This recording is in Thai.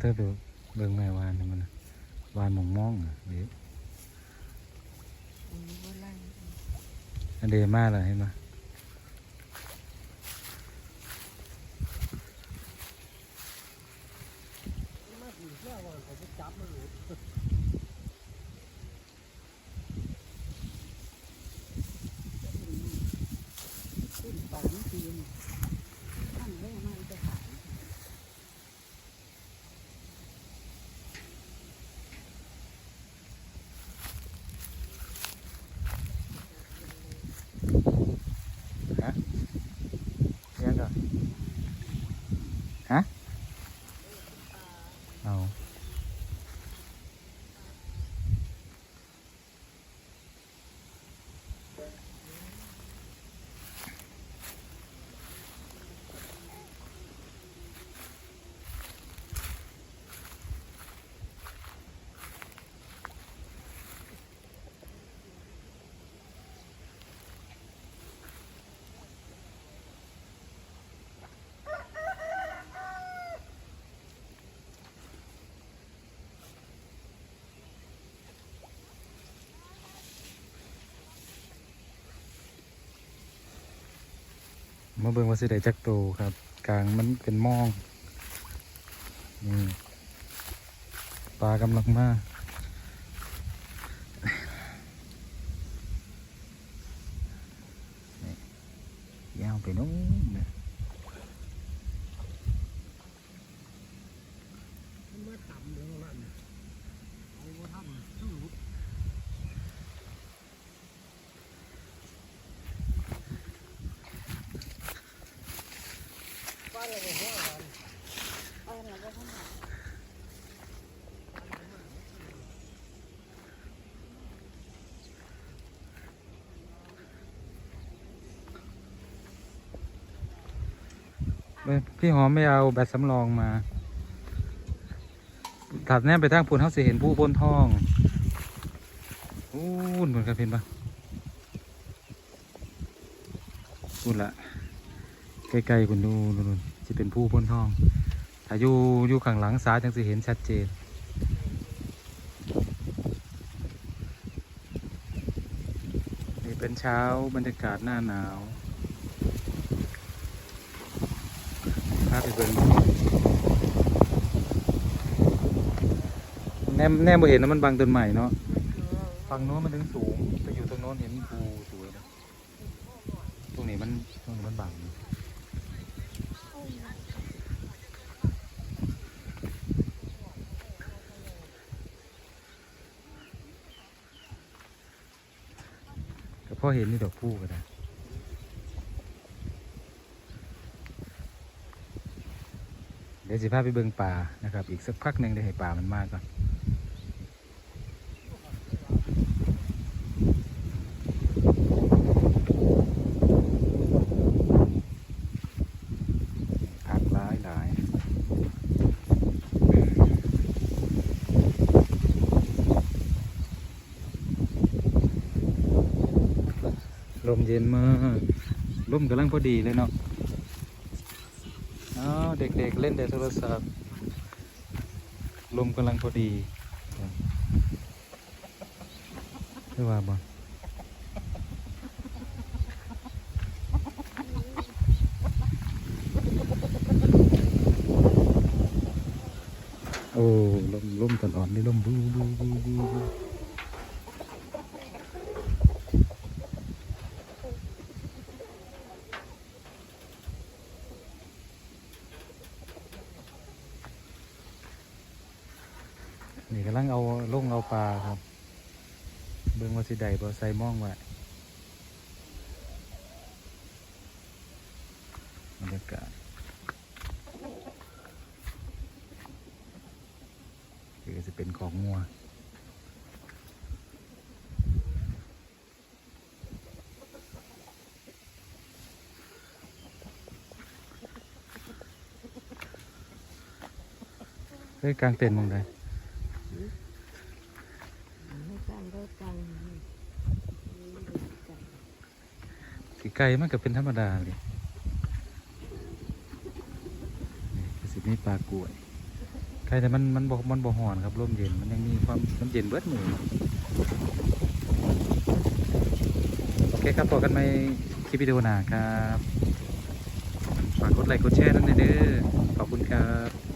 เธอไปเบิ่งแม่วานนี่มันน่ะวานหมองมองอะเดี๋ยวอืมบ่ไล่อันเดมาเลยเห็นไหมขึ้นสองทีนท่านไม่มาจะขาย ยังก็ ฮ มาเบิ่งว่าสิได้จักโตครับ กลางมันเป็นมองนี่ปลากำลังมานี่ยาวไปโน้นเลย มาต่ำเลยนั่นเอาว่าทำสู้ เอาละบ่ทันได้ เอ้ย พี่หอมไม่เอาแบตสำรองมาถัดแนมไปทางพูนเขาสิเห็นผู้บนท้องอู้นเหมือนกันเห็นปะพูดละ ใกล้ๆคุณดูดูดูจะเป็นผู้บนท้องถ้าอยู่อยู่ข้างหลังซ้ายจังสิเห็นชัดเจนนี่เป็นเช้าบรรยากาศหน้าหนาวพาไปเบิ่งแนมแนมบ่เห็นนะมันบังต้นใหม่เนาะฝั่งโน้นมันถึงสูงไปอยู่ตรงโน้นเห็นภูสวยนะตรงนี้มันตรงนี้มันบัง พอเห็นนี่ดอกผู้กันนะเดี๋ยวสิพาไปเบิงป่านะครับ อีกสักพักหนึ่งได้ให้ป่ามันมากก่อนผักหลายหลาย ลมเย็นมากลมกำลังพอดีเลยเนาะอ๋อเด็กๆเล่นแต่โทรศัพท์ลมกำลังพอดีไม่ว่าบ่โอ้ลมลมตอนอ่อนนี่ลมบูบูบูบู นี่กำลังเอาลงเอาปลาครับ เบิ่งว่าสิได้บ่ใส่ม่องไว้บรรยากาศนี่ก็จะเป็นของงัวเฮ้ยกลางเต็นท์มองได้ สีไก่มันก็เป็นธรรมดาเลยนี่ก็สิมีปลากล้วยใครแต่มันมันบ่มันบ่ฮ้อนครับร่มเย็นมันยังมีความมันเย็นเบิดมือโอเคครับพบกันใหม่คลิปวิดีโอหนาครับ ฝากกดไลค์กดแชร์นั่นเด้อขอบคุณครับ